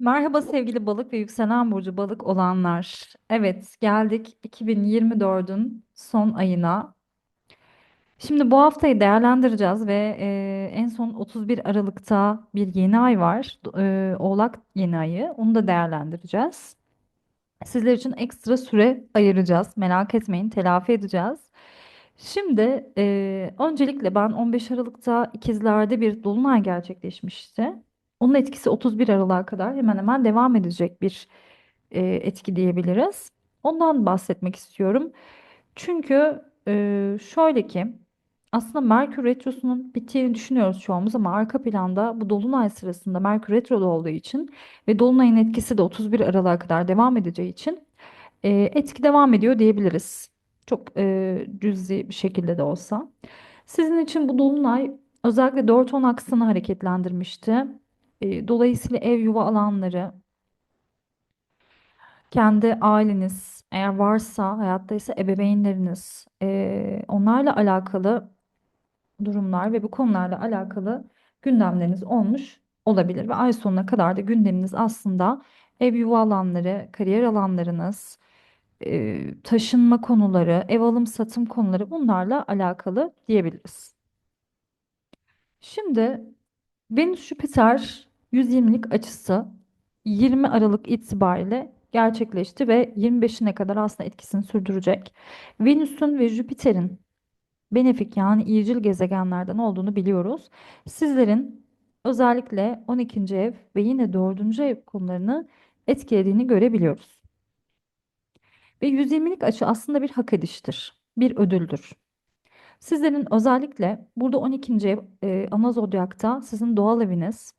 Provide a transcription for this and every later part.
Merhaba sevgili balık ve yükselen burcu balık olanlar. Evet, geldik 2024'ün son ayına. Şimdi bu haftayı değerlendireceğiz ve e, en son 31 Aralık'ta bir yeni ay var. E, Oğlak yeni ayı. Onu da değerlendireceğiz. Sizler için ekstra süre ayıracağız. Merak etmeyin, telafi edeceğiz. Şimdi e, öncelikle ben 15 Aralık'ta ikizlerde bir dolunay gerçekleşmişti. Onun etkisi 31 Aralık'a kadar hemen hemen devam edecek bir e, etki diyebiliriz. Ondan bahsetmek istiyorum. Çünkü e, şöyle ki aslında Merkür Retrosu'nun bittiğini düşünüyoruz çoğumuz ama arka planda bu dolunay sırasında Merkür Retro'da olduğu için ve dolunayın etkisi de 31 Aralık'a kadar devam edeceği için e, etki devam ediyor diyebiliriz. Çok e, cüzi bir şekilde de olsa. Sizin için bu dolunay özellikle 4-10 aksını hareketlendirmişti. E, dolayısıyla ev yuva alanları, kendi aileniz, eğer varsa, hayattaysa ebeveynleriniz, e, onlarla alakalı durumlar ve bu konularla alakalı gündemleriniz olmuş olabilir. Ve ay sonuna kadar da gündeminiz aslında ev yuva alanları, kariyer alanlarınız, e, taşınma konuları, ev alım satım konuları bunlarla alakalı diyebiliriz. Şimdi Venüs Jüpiter 120'lik açısı 20 Aralık itibariyle gerçekleşti ve 25'ine kadar aslında etkisini sürdürecek. Venüs'ün ve Jüpiter'in benefik yani iyicil gezegenlerden olduğunu biliyoruz. Sizlerin özellikle 12. ev ve yine 4. ev konularını etkilediğini görebiliyoruz. Ve 120'lik açı aslında bir hak ediştir, bir ödüldür. Sizlerin özellikle burada 12. ev e, ana zodyakta sizin doğal eviniz,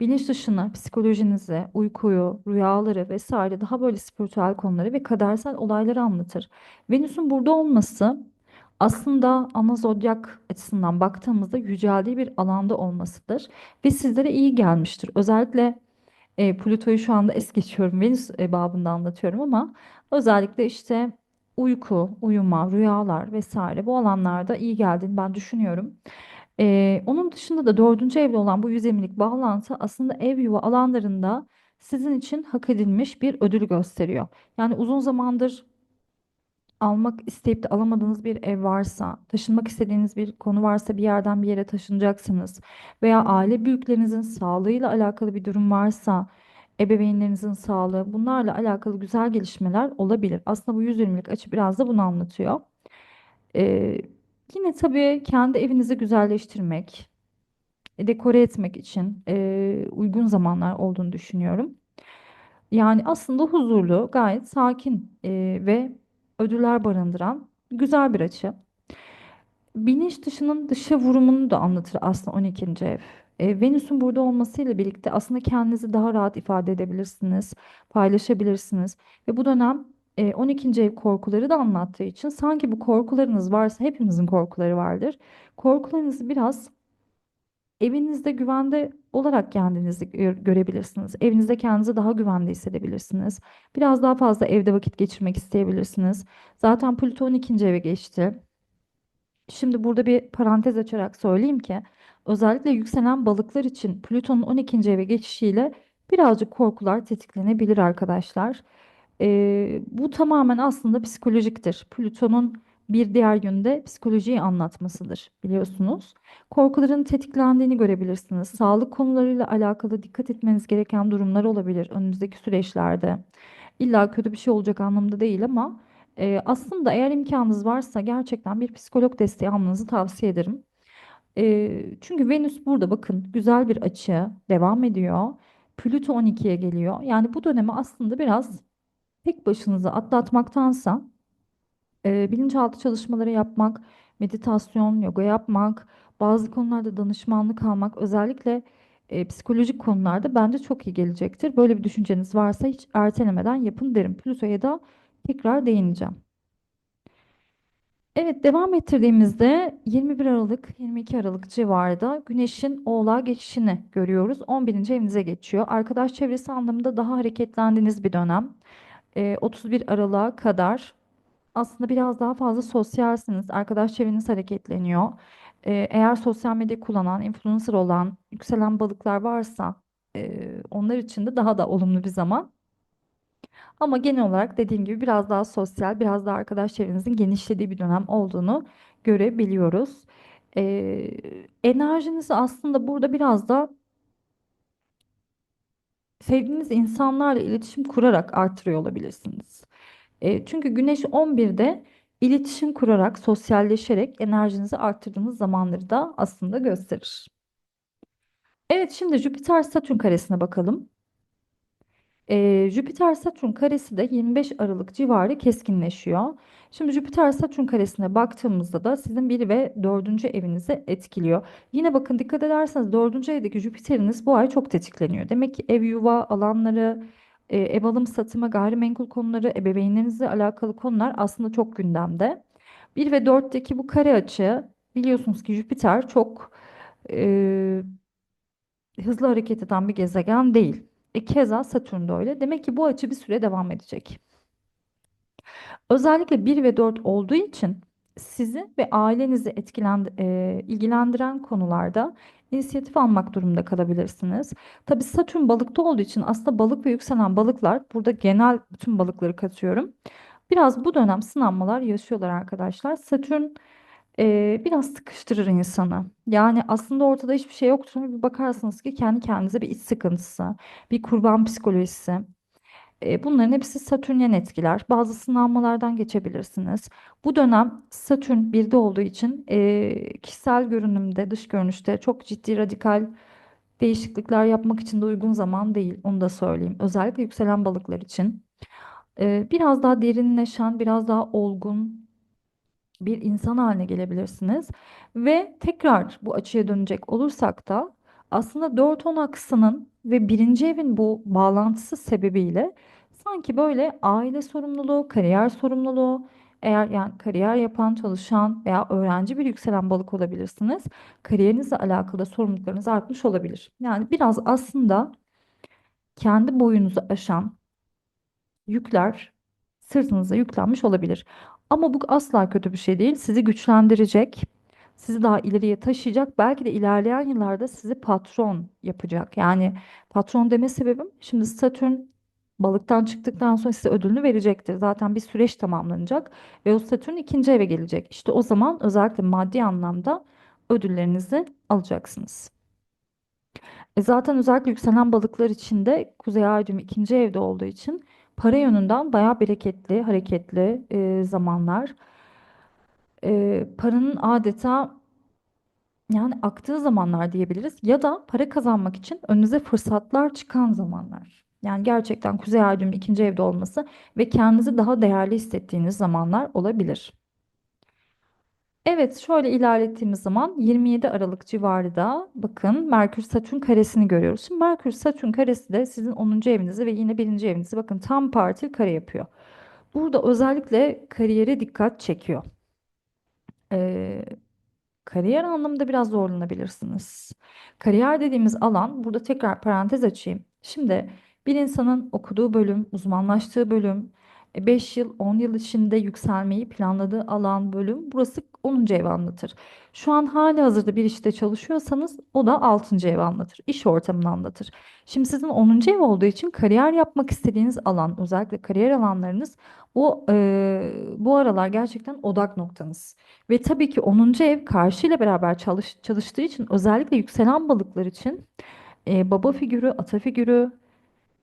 bilinç dışını, psikolojinizi, uykuyu, rüyaları vesaire daha böyle spiritüel konuları ve kadersel olayları anlatır. Venüs'ün burada olması aslında ana zodyak açısından baktığımızda yüceldiği bir alanda olmasıdır ve sizlere iyi gelmiştir. Özellikle e, Plüto'yu şu anda es geçiyorum. Venüs e, babında anlatıyorum ama özellikle işte uyku, uyuma, rüyalar vesaire bu alanlarda iyi geldiğini ben düşünüyorum. E, onun dışında da dördüncü evde olan bu yüzemilik bağlantı aslında ev yuva alanlarında sizin için hak edilmiş bir ödül gösteriyor. Yani uzun zamandır almak isteyip de alamadığınız bir ev varsa, taşınmak istediğiniz bir konu varsa bir yerden bir yere taşınacaksınız veya aile büyüklerinizin sağlığıyla alakalı bir durum varsa, ebeveynlerinizin sağlığı bunlarla alakalı güzel gelişmeler olabilir. Aslında bu 120'lik açı biraz da bunu anlatıyor. Ee, yine tabii kendi evinizi güzelleştirmek, dekore etmek için e, uygun zamanlar olduğunu düşünüyorum. Yani aslında huzurlu, gayet sakin e, ve ödüller barındıran güzel bir açı. Bilinç dışının dışa vurumunu da anlatır aslında 12. ev. E, Venüs'ün burada olmasıyla birlikte aslında kendinizi daha rahat ifade edebilirsiniz, paylaşabilirsiniz. Ve bu dönem e, 12. ev korkuları da anlattığı için sanki bu korkularınız varsa hepimizin korkuları vardır. Korkularınızı biraz Evinizde güvende olarak kendinizi gö- görebilirsiniz. Evinizde kendinizi daha güvende hissedebilirsiniz. Biraz daha fazla evde vakit geçirmek isteyebilirsiniz. Zaten Plüton ikinci eve geçti. Şimdi burada bir parantez açarak söyleyeyim ki özellikle yükselen balıklar için Plüton'un 12. eve geçişiyle birazcık korkular tetiklenebilir arkadaşlar. Ee, bu tamamen aslında psikolojiktir. Plüton'un bir diğer yönde psikolojiyi anlatmasıdır biliyorsunuz. Korkuların tetiklendiğini görebilirsiniz. Sağlık konularıyla alakalı dikkat etmeniz gereken durumlar olabilir önümüzdeki süreçlerde. İlla kötü bir şey olacak anlamda değil ama e, aslında eğer imkanınız varsa gerçekten bir psikolog desteği almanızı tavsiye ederim. E, çünkü Venüs burada bakın güzel bir açı devam ediyor. Plüto 12'ye geliyor. Yani bu dönemi aslında biraz tek başınıza atlatmaktansa e, bilinçaltı çalışmaları yapmak, meditasyon, yoga yapmak, bazı konularda danışmanlık almak, özellikle e, psikolojik konularda bence çok iyi gelecektir. Böyle bir düşünceniz varsa hiç ertelemeden yapın derim. Plüto'ya da tekrar değineceğim. Evet, devam ettirdiğimizde 21 Aralık, 22 Aralık civarında Güneş'in Oğlağa geçişini görüyoruz. 11. evinize geçiyor. Arkadaş çevresi anlamında daha hareketlendiğiniz bir dönem. E, 31 Aralık'a kadar aslında biraz daha fazla sosyalsiniz. Arkadaş çevreniz hareketleniyor. Ee, eğer sosyal medya kullanan, influencer olan, yükselen balıklar varsa e, onlar için de daha da olumlu bir zaman. Ama genel olarak dediğim gibi biraz daha sosyal, biraz daha arkadaş çevrenizin genişlediği bir dönem olduğunu görebiliyoruz. Ee, enerjinizi aslında burada biraz da sevdiğiniz insanlarla iletişim kurarak artırıyor olabilirsiniz. Ee, çünkü Güneş 11'de iletişim kurarak, sosyalleşerek enerjinizi arttırdığınız zamanları da aslında gösterir. Evet, şimdi Jüpiter-Satürn karesine bakalım. Ee, Jüpiter-Satürn karesi de 25 Aralık civarı keskinleşiyor. Şimdi Jüpiter-Satürn karesine baktığımızda da sizin 1 ve 4. evinizi etkiliyor. Yine bakın dikkat ederseniz 4. evdeki Jüpiter'iniz bu ay çok tetikleniyor. Demek ki ev yuva alanları, e, ev alım satımı, gayrimenkul konuları, ebeveynlerinizle alakalı konular aslında çok gündemde. 1 ve 4'teki bu kare açı biliyorsunuz ki Jüpiter çok e, hızlı hareket eden bir gezegen değil. E, keza Satürn de öyle. Demek ki bu açı bir süre devam edecek. Özellikle 1 ve 4 olduğu için sizi ve ailenizi etkilen, e, ilgilendiren konularda inisiyatif almak durumunda kalabilirsiniz. Tabii Satürn balıkta olduğu için aslında balık ve yükselen balıklar burada genel bütün balıkları katıyorum. Biraz bu dönem sınanmalar yaşıyorlar arkadaşlar. Satürn e, biraz sıkıştırır insanı. Yani aslında ortada hiçbir şey yoktur ama bir bakarsınız ki kendi kendinize bir iç sıkıntısı, bir kurban psikolojisi. E, bunların hepsi Satürnyen etkiler. Bazı sınanmalardan geçebilirsiniz. Bu dönem Satürn birde olduğu için e, kişisel görünümde, dış görünüşte çok ciddi radikal değişiklikler yapmak için de uygun zaman değil. Onu da söyleyeyim. Özellikle yükselen balıklar için. E, biraz daha derinleşen, biraz daha olgun bir insan haline gelebilirsiniz. Ve tekrar bu açıya dönecek olursak da aslında 4-10 aksının ve birinci evin bu bağlantısı sebebiyle sanki böyle aile sorumluluğu, kariyer sorumluluğu, eğer yani kariyer yapan, çalışan veya öğrenci bir yükselen balık olabilirsiniz. Kariyerinizle alakalı da sorumluluklarınız artmış olabilir. Yani biraz aslında kendi boyunuzu aşan yükler sırtınıza yüklenmiş olabilir. Ama bu asla kötü bir şey değil. Sizi güçlendirecek, sizi daha ileriye taşıyacak. Belki de ilerleyen yıllarda sizi patron yapacak. Yani patron deme sebebim şimdi Satürn balıktan çıktıktan sonra size ödülünü verecektir. Zaten bir süreç tamamlanacak ve o Satürn ikinci eve gelecek. İşte o zaman özellikle maddi anlamda ödüllerinizi alacaksınız. E zaten özellikle yükselen balıklar için de Kuzey Ay ikinci evde olduğu için para yönünden bayağı bereketli, hareketli e, zamanlar. E, paranın adeta yani aktığı zamanlar diyebiliriz ya da para kazanmak için önünüze fırsatlar çıkan zamanlar. Yani gerçekten Kuzey Ay düğümü ikinci evde olması ve kendinizi daha değerli hissettiğiniz zamanlar olabilir. Evet, şöyle ilerlettiğimiz zaman 27 Aralık civarında bakın Merkür Satürn karesini görüyoruz. Şimdi Merkür Satürn karesi de sizin 10. evinizi ve yine 1. evinizi bakın tam partil kare yapıyor. Burada özellikle kariyere dikkat çekiyor. Ee, kariyer anlamında biraz zorlanabilirsiniz. Kariyer dediğimiz alan burada tekrar parantez açayım. Şimdi bir insanın okuduğu bölüm, uzmanlaştığı bölüm, 5 yıl, 10 yıl içinde yükselmeyi planladığı alan bölüm burası 10. ev anlatır. Şu an hali hazırda bir işte çalışıyorsanız o da 6. ev anlatır. İş ortamını anlatır. Şimdi sizin 10. ev olduğu için kariyer yapmak istediğiniz alan özellikle kariyer alanlarınız o e, bu aralar gerçekten odak noktanız. Ve tabii ki 10. ev karşıyla beraber çalış, çalıştığı için özellikle yükselen balıklar için e, baba figürü, ata figürü,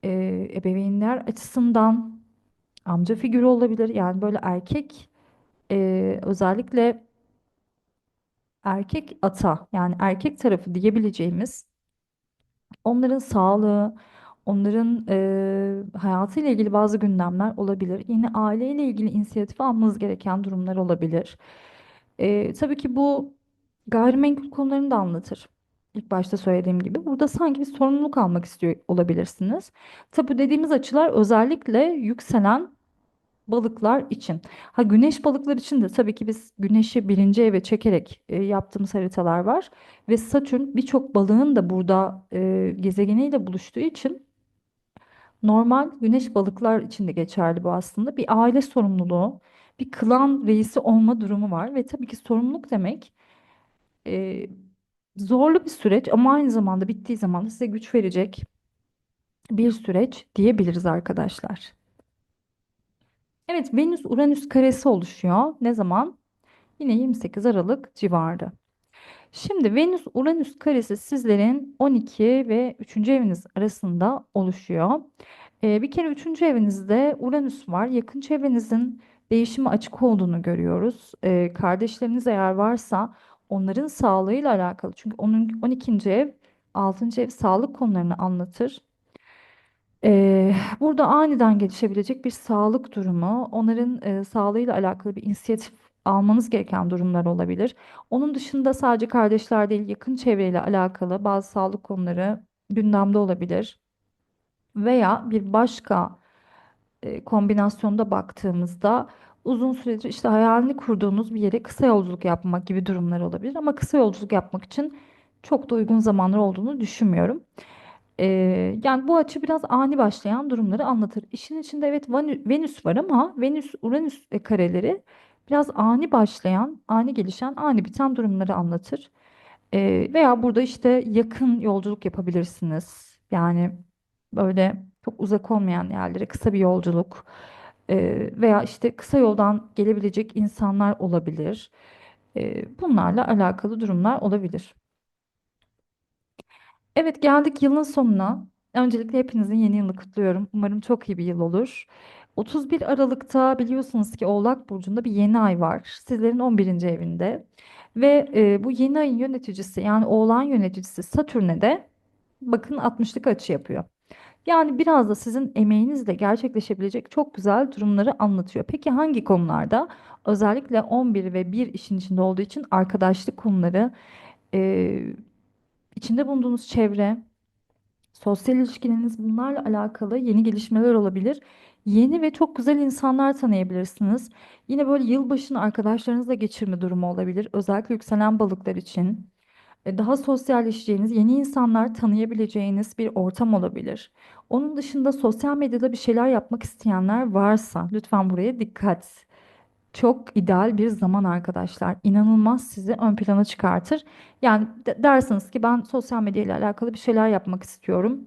e, ebeveynler açısından amca figürü olabilir. Yani böyle erkek e, özellikle erkek ata yani erkek tarafı diyebileceğimiz onların sağlığı, onların e, hayatıyla ilgili bazı gündemler olabilir. Yine aileyle ilgili inisiyatif almanız gereken durumlar olabilir. E, tabii ki bu gayrimenkul konularını da anlatır. İlk başta söylediğim gibi burada sanki bir sorumluluk almak istiyor olabilirsiniz. Tabii dediğimiz açılar özellikle yükselen balıklar için. Ha güneş balıklar için de tabii ki biz güneşi birinci eve çekerek e, yaptığımız haritalar var. Ve Satürn birçok balığın da burada e, gezegeniyle buluştuğu için normal güneş balıklar için de geçerli bu aslında. Bir aile sorumluluğu, bir klan reisi olma durumu var. Ve tabii ki sorumluluk demek e, zorlu bir süreç ama aynı zamanda bittiği zaman da size güç verecek bir süreç diyebiliriz arkadaşlar. Evet, Venüs-Uranüs karesi oluşuyor. Ne zaman? Yine 28 Aralık civarı. Şimdi Venüs-Uranüs karesi sizlerin 12 ve 3. eviniz arasında oluşuyor. Ee, bir kere 3. evinizde Uranüs var. Yakın çevrenizin değişime açık olduğunu görüyoruz. Ee, kardeşleriniz eğer varsa onların sağlığıyla alakalı. Çünkü onun 12. ev, 6. ev sağlık konularını anlatır. Burada aniden gelişebilecek bir sağlık durumu, onların e, sağlığıyla alakalı bir inisiyatif almanız gereken durumlar olabilir. Onun dışında sadece kardeşler değil, yakın çevreyle alakalı bazı sağlık konuları gündemde olabilir. Veya bir başka e, kombinasyonda baktığımızda uzun süredir işte hayalini kurduğunuz bir yere kısa yolculuk yapmak gibi durumlar olabilir. Ama kısa yolculuk yapmak için çok da uygun zamanlar olduğunu düşünmüyorum. Ee, yani bu açı biraz ani başlayan durumları anlatır. İşin içinde evet Venüs var ama Venüs-Uranüs e, kareleri biraz ani başlayan, ani gelişen, ani biten durumları anlatır. Ee, veya burada işte yakın yolculuk yapabilirsiniz. Yani böyle çok uzak olmayan yerlere kısa bir yolculuk Ee, veya işte kısa yoldan gelebilecek insanlar olabilir. Ee, bunlarla alakalı durumlar olabilir. Evet geldik yılın sonuna. Öncelikle hepinizin yeni yılını kutluyorum. Umarım çok iyi bir yıl olur. 31 Aralık'ta biliyorsunuz ki Oğlak Burcu'nda bir yeni ay var. Sizlerin 11. evinde. Ve e, bu yeni ayın yöneticisi yani Oğlan yöneticisi Satürn'e de bakın 60'lık açı yapıyor. Yani biraz da sizin emeğinizle gerçekleşebilecek çok güzel durumları anlatıyor. Peki hangi konularda? Özellikle 11 ve 1 işin içinde olduğu için arkadaşlık konuları, e, içinde bulunduğunuz çevre, Sosyal ilişkileriniz bunlarla alakalı yeni gelişmeler olabilir. Yeni ve çok güzel insanlar tanıyabilirsiniz. Yine böyle yılbaşını arkadaşlarınızla geçirme durumu olabilir. Özellikle yükselen balıklar için. E, Daha sosyalleşeceğiniz, yeni insanlar tanıyabileceğiniz bir ortam olabilir. Onun dışında sosyal medyada bir şeyler yapmak isteyenler varsa lütfen buraya dikkat. Çok ideal bir zaman arkadaşlar. İnanılmaz sizi ön plana çıkartır. Yani de- dersiniz ki ben sosyal medya ile alakalı bir şeyler yapmak istiyorum.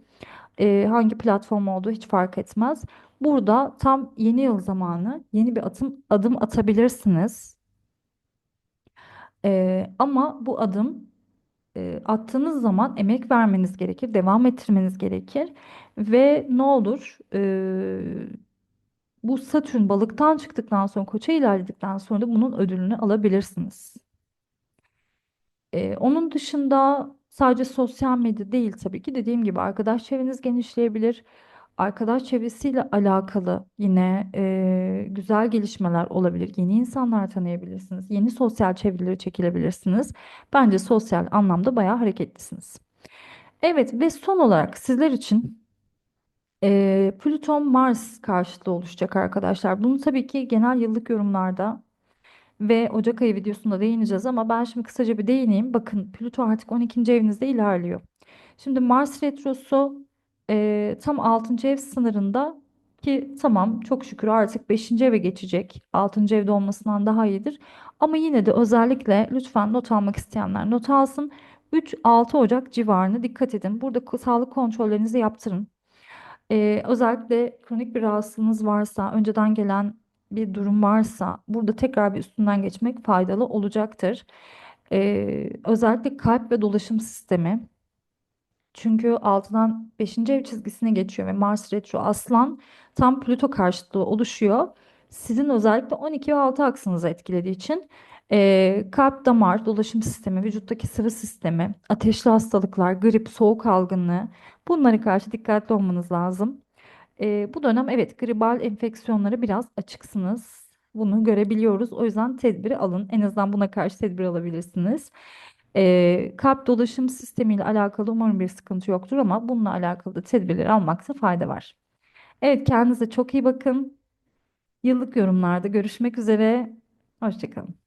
Ee, hangi platform olduğu hiç fark etmez. Burada tam yeni yıl zamanı yeni bir atım, adım atabilirsiniz. Ee, ama bu adım e, attığınız zaman emek vermeniz gerekir, devam ettirmeniz gerekir. Ve ne olur? e, Bu Satürn balıktan çıktıktan sonra koça ilerledikten sonra da bunun ödülünü alabilirsiniz. Ee, onun dışında sadece sosyal medya değil tabii ki dediğim gibi arkadaş çevreniz genişleyebilir. Arkadaş çevresiyle alakalı yine e, güzel gelişmeler olabilir. Yeni insanlar tanıyabilirsiniz. Yeni sosyal çevrelere çekilebilirsiniz. Bence sosyal anlamda bayağı hareketlisiniz. Evet ve son olarak sizler için Plüton Mars karşıtlığı oluşacak arkadaşlar. Bunu tabii ki genel yıllık yorumlarda ve Ocak ayı videosunda değineceğiz ama ben şimdi kısaca bir değineyim. Bakın Plüto artık 12. evinizde ilerliyor. Şimdi Mars retrosu e, tam 6. ev sınırında ki tamam çok şükür artık 5. eve geçecek. 6. evde olmasından daha iyidir. Ama yine de özellikle lütfen not almak isteyenler not alsın. 3-6 Ocak civarına dikkat edin. Burada sağlık kontrollerinizi yaptırın. Ee, özellikle kronik bir rahatsızlığınız varsa, önceden gelen bir durum varsa burada tekrar bir üstünden geçmek faydalı olacaktır. Ee, özellikle kalp ve dolaşım sistemi. Çünkü altından beşinci ev çizgisine geçiyor ve Mars retro Aslan tam Plüto karşıtlığı oluşuyor. Sizin özellikle 12 ve 6 aksınızı etkilediği için eee, kalp damar, dolaşım sistemi, vücuttaki sıvı sistemi, ateşli hastalıklar, grip, soğuk algınlığı bunlara karşı dikkatli olmanız lazım. Eee, bu dönem evet gribal enfeksiyonlara biraz açıksınız. Bunu görebiliyoruz. O yüzden tedbiri alın. En azından buna karşı tedbir alabilirsiniz. Ee, kalp dolaşım sistemiyle alakalı umarım bir sıkıntı yoktur ama bununla alakalı da tedbirleri almakta fayda var. Evet kendinize çok iyi bakın. Yıllık yorumlarda görüşmek üzere. Hoşça kalın.